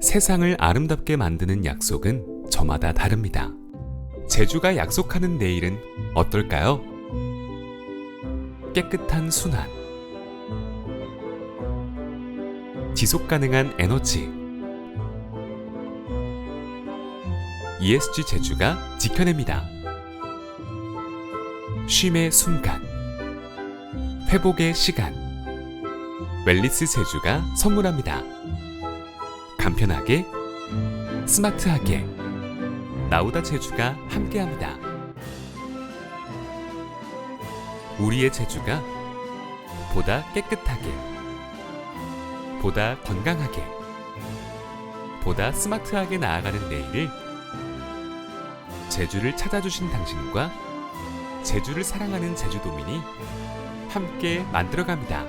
세상을 아름답게 만드는 약속은 저마다 다릅니다. 제주가 약속하는 내일은 어떨까요? 깨끗한 순환, 지속 가능한 에너지, ESG 제주가 지켜냅니다. 쉼의 순간, 회복의 시간, 웰리스 제주가 선물합니다. 간편하게, 스마트하게, 나우다 제주가 함께합니다. 우리의 제주가 보다 깨끗하게, 보다 건강하게, 보다 스마트하게 나아가는 내일을 제주를 찾아주신 당신과 제주를 사랑하는 제주도민이 함께 만들어갑니다.